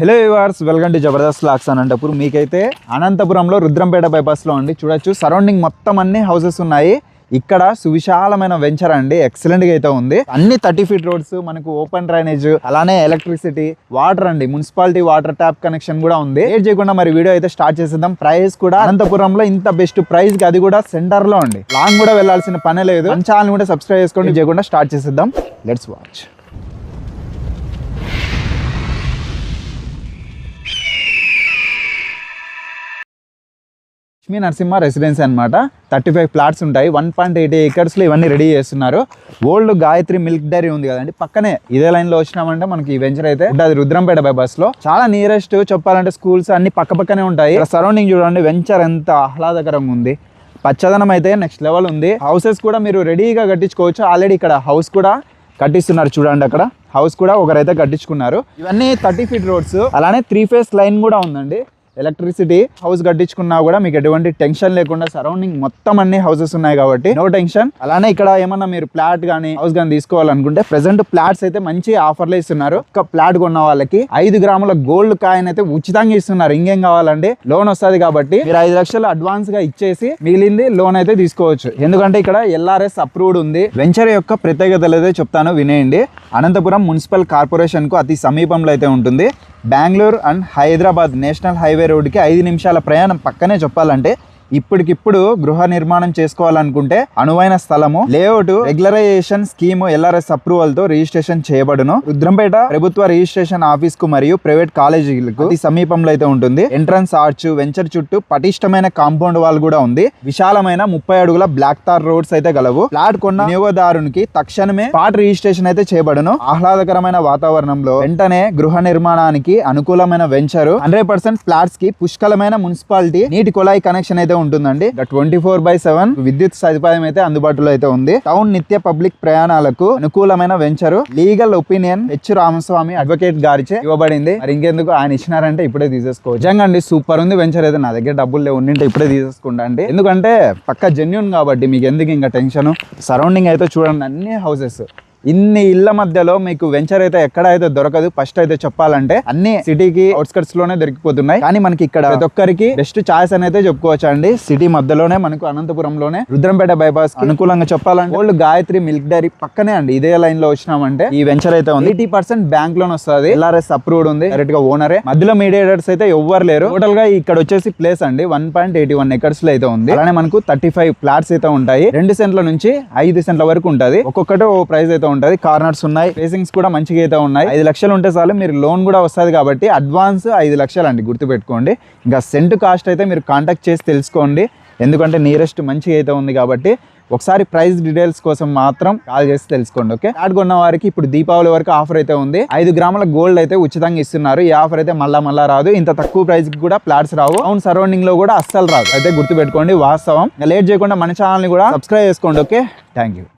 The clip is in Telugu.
Hello viewers welcome to Jabardasth lakhs Anantapuram మీకైతే అనంతపురంలో రుద్రంపేట బైపాస్లో అండి చూడొచ్చు సరౌండింగ్ మొత్తం అన్ని హౌసెస్ ఉన్నాయి. ఇక్కడ సువిశాలమైన వెంచర్ అండి ఎక్సలెంట్గా అయితే ఉంది. అన్ని థర్టీ ఫీట్ రోడ్స్ మనకు ఓపెన్ డ్రైనేజ్ అలానే ఎలక్ట్రిసిటీ వాటర్ అండి. మున్సిపాలిటీ వాటర్ ట్యాప్ కనెక్షన్ కూడా ఉంది. ఏం చేయకుండా మరి వీడియో అయితే స్టార్ట్ చేసేద్దాం. ప్రైస్ కూడా అనంతపురంలో ఇంత బెస్ట్ ప్రైస్కి అది కూడా సెంటర్లో అండి లాంగ్ కూడా వెళ్ళాల్సిన పనే లేదు. ఛానల్ కూడా సబ్స్క్రైబ్ చేసుకోండి. చేయకుండా స్టార్ట్ చేసేద్దాం. Let's watch Lakshmi Narasimha residency అనమాట థర్టీ ఫైవ్ ప్లాట్స్ ఉంటాయి. వన్ పాయింట్ ఎయిట్ ఏకర్స్లో ఇవన్నీ రెడీ చేస్తున్నారు. ఓల్డ్ గాయత్రి మిల్క్ డైరీ ఉంది కదండి. పక్కనే ఇదే లైన్లో వచ్చినామంటే మనకి ఈ వెంచర్ అయితే అది రుద్రంపేట బై లో. చాలా నియరెస్ట్ చెప్పాలంటే స్కూల్స్ అన్ని పక్క పక్కనే ఉంటాయి. సరౌండింగ్ చూడండి వెంచర్ ఎంత ఆహ్లాదకరంగా ఉంది. పచ్చదనం అయితే నెక్స్ట్ లెవెల్ ఉంది. హౌసెస్ కూడా మీరు రెడీగా కట్టించుకోవచ్చు. ఆల్రెడీ ఇక్కడ హౌస్ కూడా కట్టిస్తున్నారు చూడండి అక్కడ. హౌస్ కూడా ఒకరైతే కట్టించుకున్నారు. ఇవన్నీ థర్టీ ఫీట్ రోడ్స్ అలానే త్రీ ఫేస్ లైన్ కూడా ఉందండి. ఎలక్ట్రిసిటీ హౌస్ కట్టించుకున్నా కూడా మీకు ఎటువంటి టెన్షన్ లేకుండా సరౌండింగ్ మొత్తం అన్ని హౌసెస్ ఉన్నాయి కాబట్టి నో టెన్షన్ అలానే ఇక్కడ ఏమన్నా మీరు ఫ్లాట్ కానీ హౌస్ కానీ తీసుకోవాలనుకుంటే ప్రెసెంట్ ఫ్లాట్స్ అయితే మంచి ఆఫర్లు ఇస్తున్నారు. ఒక ఫ్లాట్ కొన్న వాళ్ళకి ఐదు గ్రాముల గోల్డ్ కాయిన్ అయితే ఉచితంగా ఇస్తున్నారు. ఇంకేం కావాలండి లోన్ వస్తుంది కాబట్టి మీరు ఐదు లక్షలు అడ్వాన్స్గా ఇచ్చేసి మిగిలింది లోన్ అయితే తీసుకోవచ్చు. ఎందుకంటే ఇక్కడ ఎల్ఆర్ఎస్ అప్రూవ్డ్ ఉంది. వెంచర్ యొక్క ప్రత్యేకతలు అయితే చెప్తాను వినేయండి. అనంతపురం మున్సిపల్ కార్పొరేషన్కు అతి సమీపంలో అయితే ఉంటుంది. Bengaluru and Hyderabad national highway రోడ్డుకి ఐదు నిమిషాల ప్రయాణం పక్కనే చెప్పాలంటే ఇప్పటికిప్పుడు గృహ నిర్మాణం చేసుకోవాలనుకుంటే అనువైన స్థలము లేఅవుట్ రెగ్యులరైజేషన్ స్కీమ్ ఎల్ఆర్ఎస్ అప్రూవల్తో రిజిస్ట్రేషన్ చేయబడును. రుద్రంపేట ప్రభుత్వ రిజిస్ట్రేషన్ ఆఫీస్కు మరియు ప్రైవేట్ కాలేజీలకు సమీపంలో అయితే ఉంటుంది. ఎంట్రన్స్ ఆర్చ్ వెంచర్ చుట్టూ పటిష్టమైన కాంపౌండ్ వాల్ కూడా ఉంది. విశాలమైన ముప్పై అడుగుల బ్లాక్ తార్ రోడ్స్ అయితే గలవు. ఫ్లాట్ కొన్న వినియోగదారునికి తక్షణమే స్పాట్ రిజిస్ట్రేషన్ అయితే చేయబడును. ఆహ్లాదకరమైన వాతావరణంలో వెంటనే గృహ నిర్మాణానికి అనుకూలమైన వెంచర్ హండ్రెడ్ పర్సెంట్ ఫ్లాట్స్కి పుష్కలమైన మున్సిపాలిటీ నీటి కుళాయి కనెక్షన్ అయితే ఉంటుందండి. ట్వంటీ ఫోర్ బై సెవెన్ విద్యుత్ సదుపాయం అయితే అందుబాటులో అయితే ఉంది. టౌన్ నిత్య పబ్లిక్ ప్రయాణాలకు అనుకూలమైన venture legal opinion H Ramaswamy advocate గారిచే ఇవ్వబడింది. మరి ఇంకెందుకు ఆయన ఇచ్చినారంటే ఇప్పుడే తీసేసుకోవచ్చు. నిజంగా అండి సూపర్ ఉంది వెంచర్ అయితే. నా దగ్గర డబ్బులు లేవు ఉండింటే ఇప్పుడే తీసేసుకుంటా అండి. ఎందుకంటే పక్క జెన్యున్ కాబట్టి మీకు ఎందుకు ఇంకా టెన్షన్ సరౌండింగ్ అయితే చూడండి అన్ని హౌసెస్ ఇన్ని ఇళ్ళ మధ్యలో మీకు వెంచర్ అయితే ఎక్కడ అయితే దొరకదు ఫస్ట్ అయితే చెప్పాలంటే అన్ని సిటీకి అవుట్స్కట్స్లోనే దొరికిపోతున్నాయి. కానీ మనకి ఇక్కడ ప్రతి ఒక్కరికి బెస్ట్ ఛాయిస్ అనేది అయితే చెప్పుకోవచ్చు అండి సిటీ మధ్యలోనే మనకు అనంతపురంలోనే రుద్రంపేట బైపాస్ అనుకూలంగా చెప్పాలంటే ఓల్డ్ గాయత్రి మిల్క్ డైరీ పక్కనే అండి. ఇదే లైన్లో వచ్చినామంటే ఈ వెంచర్ అయితే ఉంది. ఎయిటీ పర్సెంట్ బ్యాంక్ లోన్ వస్తుంది. ఎల్ఆర్ఎస్ అప్రూవ్డ్ ఉంది. డైరెక్ట్గా ఓనరే మధ్యలో మీడియేటర్స్ అయితే ఎవ్వరు లేరు. టోటల్గా ఇక్కడ వచ్చేసి ప్లేస్ అండి. వన్ పాయింట్ ఎయిటీ వన్ ఎకర్స్లో అయితే ఉంది. అలానే మనకు థర్టీ ఫైవ్ ఫ్లాట్స్ అయితే ఉంటాయి. రెండు సెంట్ల నుంచి ఐదు సెంట్ల వరకు ఉంటది. ఒక్కొక్కటి ఓ ప్రైస్ అయితే ఉంటుంది. కార్నర్స్ ఉన్నాయి. ఫేసింగ్స్ కూడా మంచిగా అయితే ఉన్నాయి. ఐదు లక్షలు ఉంటే చాలు. మీరు లోన్ కూడా వస్తుంది కాబట్టి అడ్వాన్స్ ఐదు లక్షలు అండి గుర్తుపెట్టుకోండి. ఇంకా సెంట్ కాస్ట్ అయితే మీరు కాంటాక్ట్ చేసి తెలుసుకోండి. ఎందుకంటే నియరెస్ట్ మంచిగా అయితే ఉంది కాబట్టి ఒకసారి ప్రైస్ డీటెయిల్స్ కోసం మాత్రం కాల్ చేసి తెలుసుకోండి ఓకే ఫ్లాట్ కొన్న వారికి ఇప్పుడు దీపావళి వరకు ఆఫర్ అయితే ఉంది. ఐదు గ్రాముల గోల్డ్ అయితే ఉచితంగా ఇస్తున్నారు. ఈ ఆఫర్ అయితే మళ్ళా మళ్ళా రాదు. ఇంత తక్కువ ప్రైస్కి కూడా ఫ్లాట్స్ రావు. అవును సరౌండింగ్లో కూడా అస్సలు రాదు. అయితే గుర్తుపెట్టుకోండి వాస్తవం. లేట్ చేయకుండా మన ఛానల్ని కూడా సబ్స్క్రైబ్ చేసుకోండి ఓకే థ్యాంక్ యూ